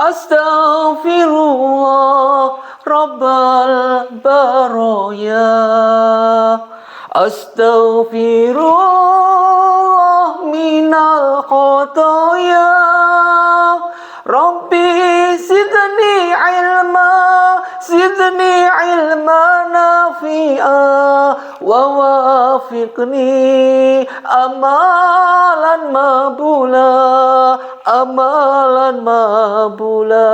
Astaghfirullah Rabbal baraya. Astaghfirullah minal khotoya. Rabbi zidni ilma zidni ilma nafi'a. Wa wafiqni amalan mabula amalan mabula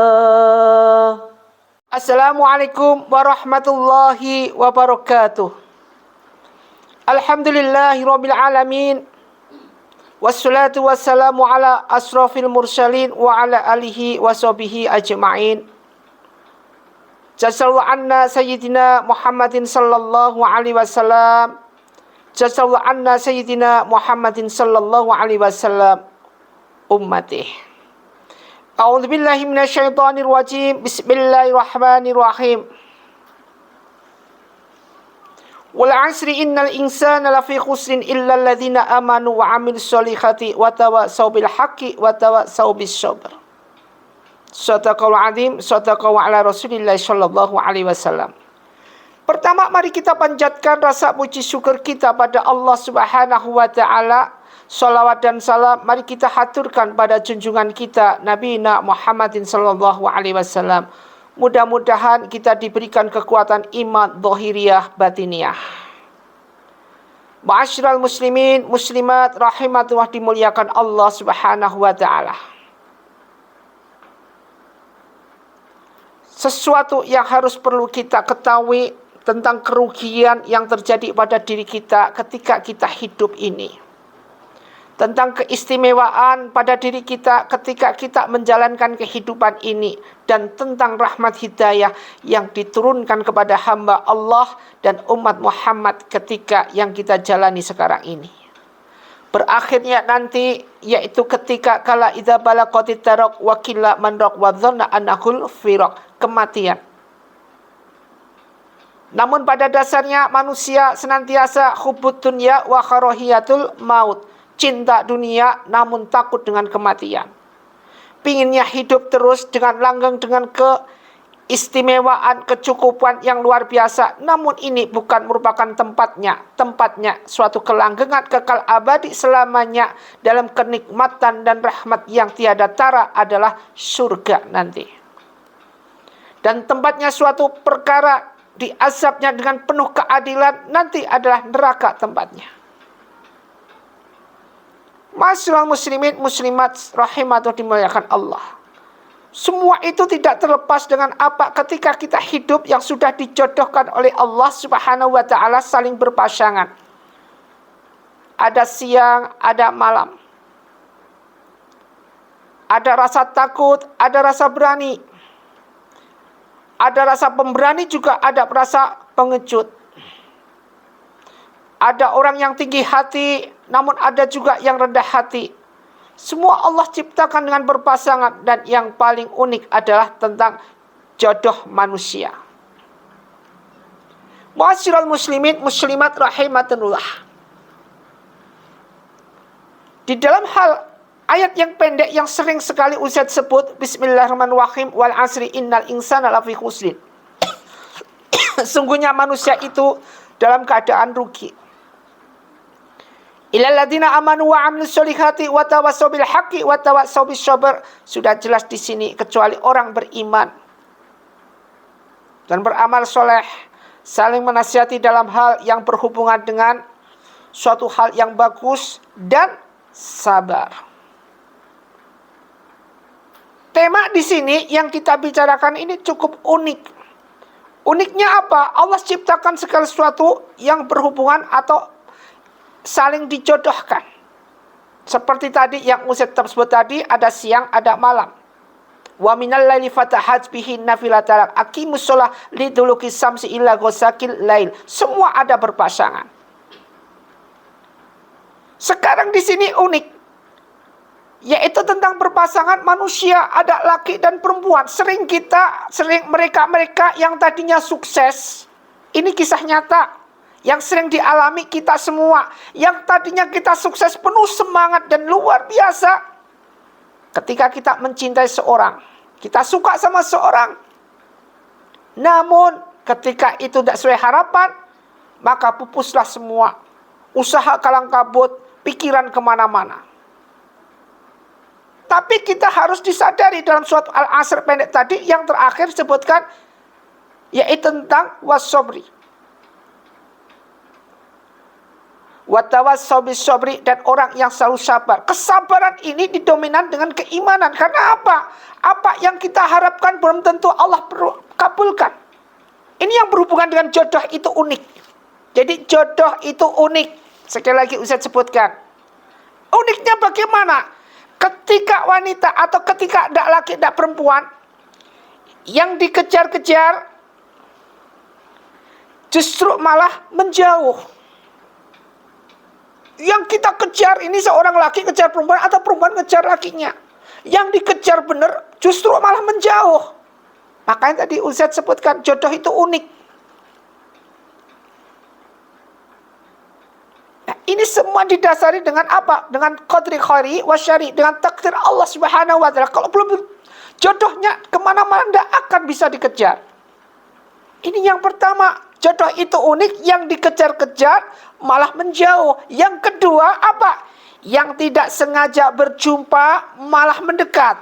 Assalamualaikum warahmatullahi wabarakatuh Alhamdulillahi rabbil alamin Wassalatu wassalamu ala asrafil mursalin wa ala alihi wa sahbihi ajma'in. Jazakallahu anna sayyidina Muhammadin sallallahu alaihi wasallam. Jazakallahu anna sayyidina Muhammadin sallallahu alaihi wasallam ummatih. A'udzu billahi minasyaitonir rajim. Bismillahirrahmanirrahim. Wal asri innal insana lafi khusrin illa alladhina amanu wa amil solihati wa tawasaw bil haqqi wa tawasaw bis sabr. Sadaqal azim, sadaqal ala Rasulillah sallallahu alaihi wasallam. Pertama mari kita panjatkan rasa puji syukur kita pada Allah Subhanahu wa taala. Salawat dan salam mari kita haturkan pada junjungan kita Nabi Muhammadin sallallahu alaihi wasallam Mudah-mudahan kita diberikan kekuatan iman dohiriyah batiniah. Ma'asyiral muslimin, muslimat, rahimatullah dimuliakan Allah subhanahu wa ta'ala. Sesuatu yang harus perlu kita ketahui tentang kerugian yang terjadi pada diri kita ketika kita hidup ini tentang keistimewaan pada diri kita ketika kita menjalankan kehidupan ini dan tentang rahmat hidayah yang diturunkan kepada hamba Allah dan umat Muhammad ketika yang kita jalani sekarang ini. Berakhirnya nanti yaitu ketika kala idza balaqatit taraq wa killa man wa annahul firaq kematian. Namun pada dasarnya manusia senantiasa hubut dunya wa kharohiyatul maut cinta dunia namun takut dengan kematian. Pinginnya hidup terus dengan langgeng dengan keistimewaan, kecukupan yang luar biasa. Namun ini bukan merupakan tempatnya. Tempatnya suatu kelanggengan kekal abadi selamanya dalam kenikmatan dan rahmat yang tiada tara adalah surga nanti. Dan tempatnya suatu perkara diazabnya dengan penuh keadilan nanti adalah neraka tempatnya. Masyarakat muslimin muslimat rahimatullah dimuliakan Allah. Semua itu tidak terlepas dengan apa ketika kita hidup yang sudah dijodohkan oleh Allah Subhanahu wa taala saling berpasangan. Ada siang, ada malam. Ada rasa takut, ada rasa berani. Ada rasa pemberani juga ada rasa pengecut. Ada orang yang tinggi hati, namun ada juga yang rendah hati. Semua Allah ciptakan dengan berpasangan dan yang paling unik adalah tentang jodoh manusia. Muasyiral muslimin muslimat rahimatullah. Di dalam hal ayat yang pendek yang sering sekali Ustaz sebut Bismillahirrahmanirrahim wal asri innal insana lafi khusrin. Sungguhnya manusia itu dalam keadaan rugi. Ilaladina amanu wa amilus solihati wa tawassaw bil haqqi wa tawassaw bis sabr. Sudah jelas di sini kecuali orang beriman dan beramal soleh saling menasihati dalam hal yang berhubungan dengan suatu hal yang bagus dan sabar. Tema di sini yang kita bicarakan ini cukup unik. Uniknya apa? Allah ciptakan segala sesuatu yang berhubungan atau saling dijodohkan. Seperti tadi yang Ustaz tersebut tadi ada siang, ada malam. Wa minal laili. Semua ada berpasangan. Sekarang di sini unik yaitu tentang berpasangan manusia ada laki dan perempuan. Sering kita, sering mereka-mereka yang tadinya sukses. Ini kisah nyata yang sering dialami kita semua, yang tadinya kita sukses penuh semangat dan luar biasa. Ketika kita mencintai seorang, Kita suka sama seorang. Namun ketika itu tidak sesuai harapan, maka pupuslah semua. Usaha kalang kabut, pikiran ke mana-mana. Tapi kita harus disadari dalam suatu al-asr pendek tadi yang terakhir disebutkan yaitu tentang wasobri. Watawassaw sobri dan orang yang selalu sabar. Kesabaran ini didominan dengan keimanan. Karena apa? Apa yang kita harapkan belum tentu Allah perlu kabulkan. Ini yang berhubungan dengan jodoh itu unik. Jadi jodoh itu unik. Sekali lagi Ustaz sebutkan. Uniknya bagaimana? Ketika wanita atau ketika tidak laki, tidak perempuan yang dikejar-kejar justru malah menjauh yang kita kejar ini seorang laki kejar perempuan atau perempuan kejar lakinya. Yang dikejar benar justru malah menjauh. Makanya tadi Ustaz sebutkan jodoh itu unik. Ini semua didasari dengan apa? Dengan qadri khari wasyari. Dengan takdir Allah subhanahu wa ta'ala. Kalau belum jodohnya ke mana-mana tidak akan bisa dikejar. Ini yang pertama. Jodoh itu unik yang dikejar-kejar malah menjauh. Yang kedua apa? Yang tidak sengaja berjumpa malah mendekat.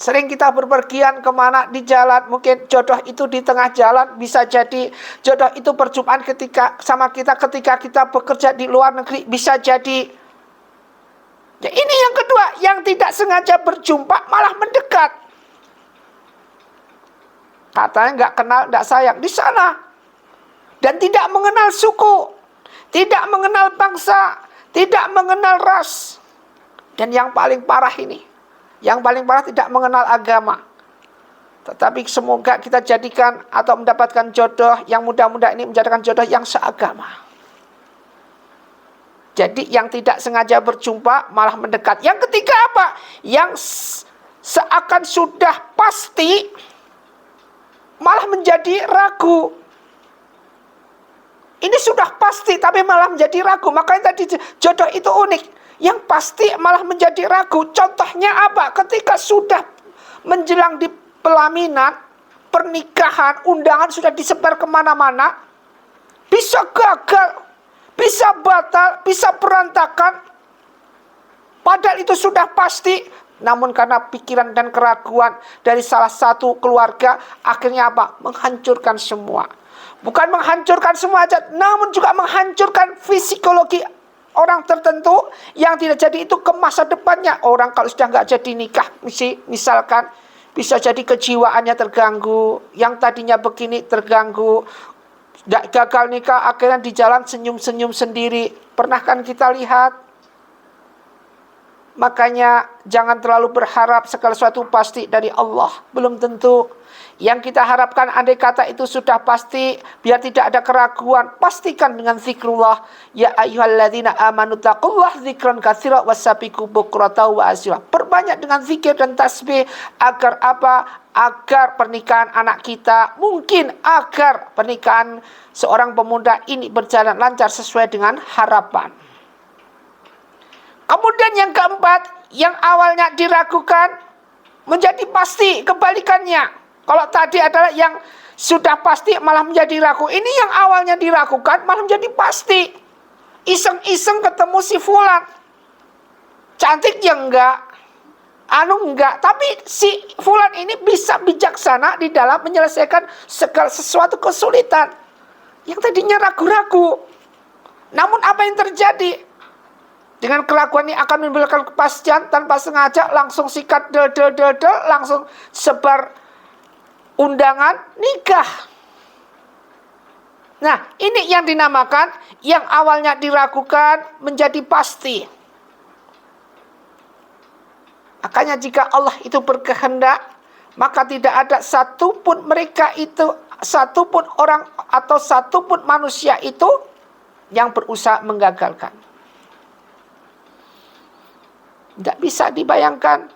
Sering kita berpergian ke mana di jalan, mungkin jodoh itu di tengah jalan, bisa jadi jodoh itu perjumpaan ketika sama kita ketika kita bekerja di luar negeri, bisa jadi. Ya, ini yang kedua, yang tidak sengaja berjumpa malah mendekat. Katanya nggak kenal, nggak sayang. Di sana. Dan tidak mengenal suku. Tidak mengenal bangsa. Tidak mengenal ras. Dan yang paling parah ini. Yang paling parah tidak mengenal agama. Tetapi semoga kita jadikan atau mendapatkan jodoh yang mudah-mudah ini menjadikan jodoh yang seagama. Jadi yang tidak sengaja berjumpa malah mendekat. Yang ketiga apa? Yang seakan sudah pasti malah menjadi ragu. Ini sudah pasti tapi malah menjadi ragu. Makanya tadi jodoh itu unik. Yang pasti malah menjadi ragu. Contohnya apa? Ketika sudah menjelang di pelaminan, pernikahan, undangan sudah disebar ke mana-mana. Bisa gagal, bisa batal, bisa berantakan. Padahal itu sudah pasti namun karena pikiran dan keraguan dari salah satu keluarga, akhirnya apa? Menghancurkan semua. Bukan menghancurkan semua aja, namun juga menghancurkan psikologi orang tertentu yang tidak jadi itu ke masa depannya. Orang kalau sudah nggak jadi nikah, misalkan bisa jadi kejiwaannya terganggu, yang tadinya begini terganggu, gagal nikah akhirnya di jalan senyum-senyum sendiri. Pernah kan kita lihat Makanya jangan terlalu berharap segala sesuatu pasti dari Allah. Belum tentu. Yang kita harapkan andai kata itu sudah pasti. Biar tidak ada keraguan. Pastikan dengan zikrullah. Ya ayyuhalladzina amanu taqullah zikran kathira wasabiku bukrata wa asira. Perbanyak dengan zikir dan tasbih. Agar apa? Agar pernikahan anak kita. Mungkin agar pernikahan seorang pemuda ini berjalan lancar sesuai dengan harapan. Kemudian yang keempat, yang awalnya diragukan menjadi pasti kebalikannya. Kalau tadi adalah yang sudah pasti malah menjadi ragu. Ini yang awalnya diragukan malah menjadi pasti. Iseng-iseng ketemu si Fulan. Cantik ya enggak. Anu enggak. Tapi si Fulan ini bisa bijaksana di dalam menyelesaikan segala sesuatu kesulitan. Yang tadinya ragu-ragu. Namun apa yang terjadi? Dengan kelakuan ini akan menimbulkan kepastian tanpa sengaja langsung sikat del del del del langsung sebar undangan nikah. Nah, ini yang dinamakan yang awalnya diragukan menjadi pasti. Makanya jika Allah itu berkehendak, maka tidak ada satupun mereka itu, satupun orang atau satupun manusia itu yang berusaha menggagalkan. Tidak bisa dibayangkan.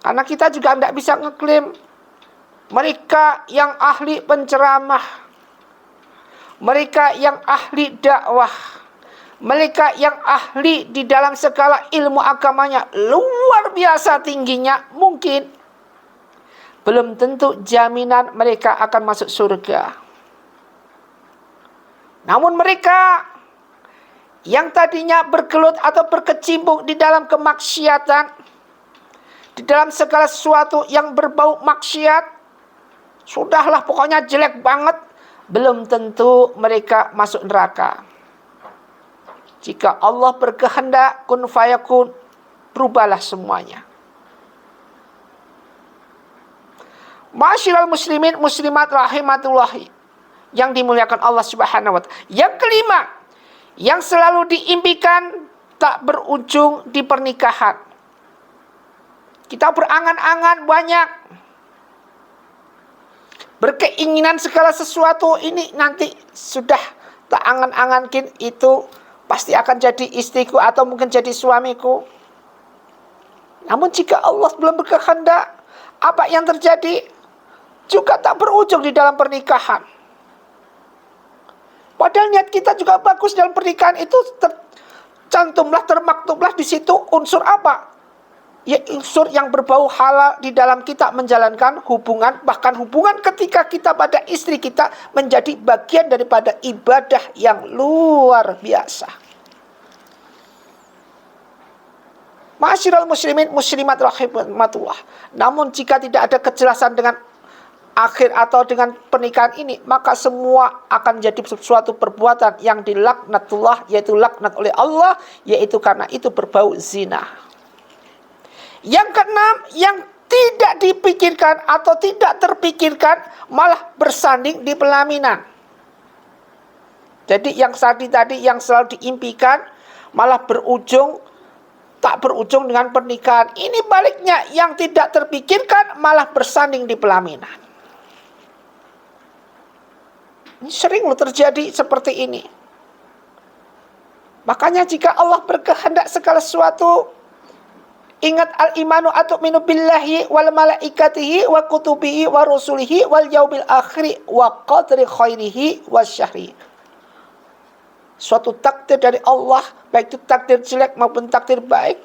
Karena kita juga tidak bisa ngeklaim mereka yang ahli penceramah, mereka yang ahli dakwah, mereka yang ahli di dalam segala ilmu agamanya. Luar biasa tingginya. Mungkin belum tentu jaminan mereka akan masuk surga. Namun mereka yang tadinya bergelut atau berkecimpung di dalam kemaksiatan, di dalam segala sesuatu yang berbau maksiat, sudahlah pokoknya jelek banget, belum tentu mereka masuk neraka. Jika Allah berkehendak kun fayakun, berubahlah semuanya. Masyiral muslimin muslimat rahimatullahi yang dimuliakan Allah Subhanahu wa taala. Yang kelima, yang selalu diimpikan tak berujung di pernikahan. Kita berangan-angan banyak berkeinginan segala sesuatu ini nanti sudah tak angan-angankin itu pasti akan jadi istriku atau mungkin jadi suamiku. Namun jika Allah belum berkehendak, apa yang terjadi? juga tak berujung di dalam pernikahan. Padahal niat kita juga bagus dalam pernikahan itu tercantumlah, termaktublah di situ unsur apa? Ya unsur yang berbau halal di dalam kita menjalankan hubungan, bahkan hubungan ketika kita pada istri kita menjadi bagian daripada ibadah yang luar biasa. Masyiral muslimin muslimat rahimatullah. Namun jika tidak ada kejelasan dengan akhir atau dengan pernikahan ini maka semua akan jadi sesuatu perbuatan yang dilaknatullah yaitu laknat oleh Allah yaitu karena itu berbau zina. Yang keenam yang tidak dipikirkan atau tidak terpikirkan malah bersanding di pelaminan. Jadi yang tadi tadi yang selalu diimpikan malah berujung tak berujung dengan pernikahan. Ini baliknya yang tidak terpikirkan malah bersanding di pelaminan. Ini sering loh terjadi seperti ini. Makanya jika Allah berkehendak segala sesuatu Ingat al-imanu atau minu billahi wal malaikatihi wa kutubihi wa rusulihi wal yaumil akhiri wa qadri khairihi wa syahri. Suatu takdir dari Allah, baik itu takdir jelek maupun takdir baik.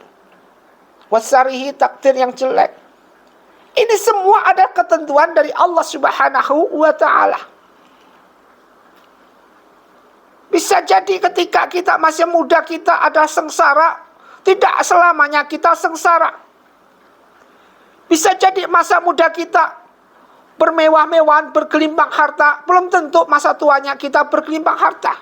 Wasarihi takdir yang jelek. Ini semua ada ketentuan dari Allah Subhanahu wa taala. Bisa jadi ketika kita masih muda kita ada sengsara, tidak selamanya kita sengsara. Bisa jadi masa muda kita bermewah-mewahan, bergelimpang harta, belum tentu masa tuanya kita bergelimpang harta.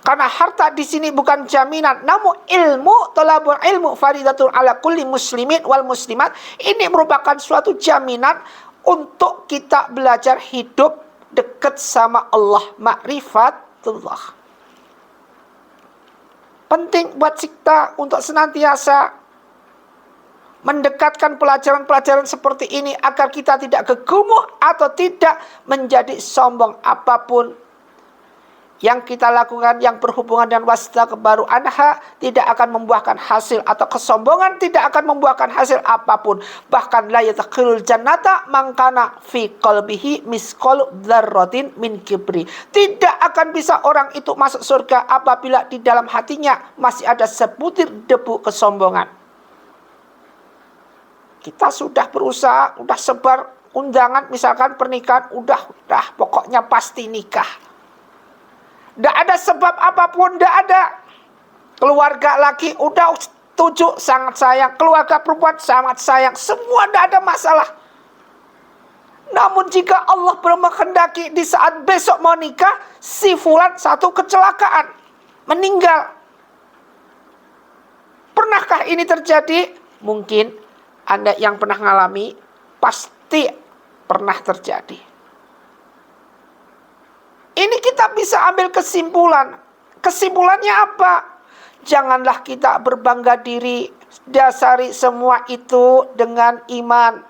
Karena harta di sini bukan jaminan, namun ilmu, tolabul ilmu faridatul ala kulli muslimin wal muslimat. Ini merupakan suatu jaminan untuk kita belajar hidup dekat sama Allah, ma'rifatullah. Penting buat kita untuk senantiasa mendekatkan pelajaran-pelajaran seperti ini agar kita tidak kegumuh atau tidak menjadi sombong apa pun yang kita lakukan yang berhubungan dengan wasita kebaru anha tidak akan membuahkan hasil atau kesombongan tidak akan membuahkan hasil apa pun. Bahkan la yatakhilul jannata mangkana fi qalbihi misqal dzarratin min kibri. Tidak akan bisa orang itu masuk surga apabila di dalam hatinya masih ada sebutir debu kesombongan. Kita sudah berusaha udah sebar undangan misalkan pernikahan udah udah pokoknya pasti nikah tidak ada sebab apa pun, tidak ada. Keluarga laki udah tujuh sangat sayang. Keluarga perempuan sangat sayang. Semua tidak ada masalah. Namun jika Allah belum menghendaki di saat besok mau nikah, si fulan satu kecelakaan. Meninggal. Pernahkah ini terjadi? Mungkin Anda yang pernah mengalami pasti pernah terjadi. Kita bisa ambil kesimpulan. Kesimpulannya apa? Janganlah kita berbangga diri, dasari semua itu dengan iman.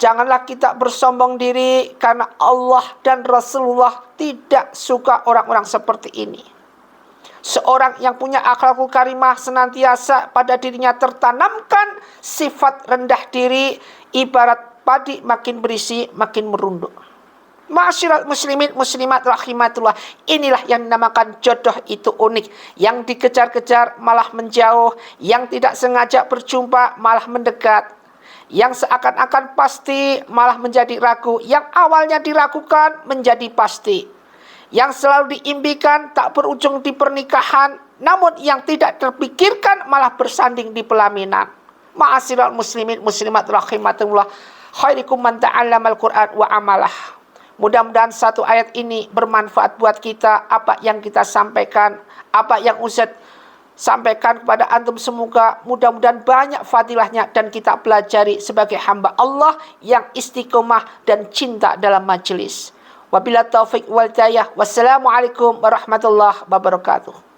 Janganlah kita bersombong diri karena Allah dan Rasulullah tidak suka orang-orang seperti ini. Seorang yang punya akhlakul karimah senantiasa pada dirinya tertanamkan sifat rendah diri ibarat padi makin berisi makin merunduk. Masyirat muslimin muslimat rahimatullah. Inilah yang dinamakan jodoh itu unik. Yang dikejar-kejar malah menjauh. Yang tidak sengaja berjumpa malah mendekat. Yang seakan-akan pasti malah menjadi ragu. Yang awalnya diragukan menjadi pasti. Yang selalu diimpikan tak berujung di pernikahan. Namun yang tidak terpikirkan malah bersanding di pelaminan. Ma'asyiral muslimin muslimat rahimatullah. Khairikum man ta'allama al-Qur'an wa amalah. Mudah-mudahan satu ayat ini bermanfaat buat kita apa yang kita sampaikan, apa yang Ustaz sampaikan kepada antum semoga mudah-mudahan banyak fadilahnya dan kita pelajari sebagai hamba Allah yang istiqomah dan cinta dalam majelis. Wabillahi taufik wal. Wassalamualaikum warahmatullahi wabarakatuh.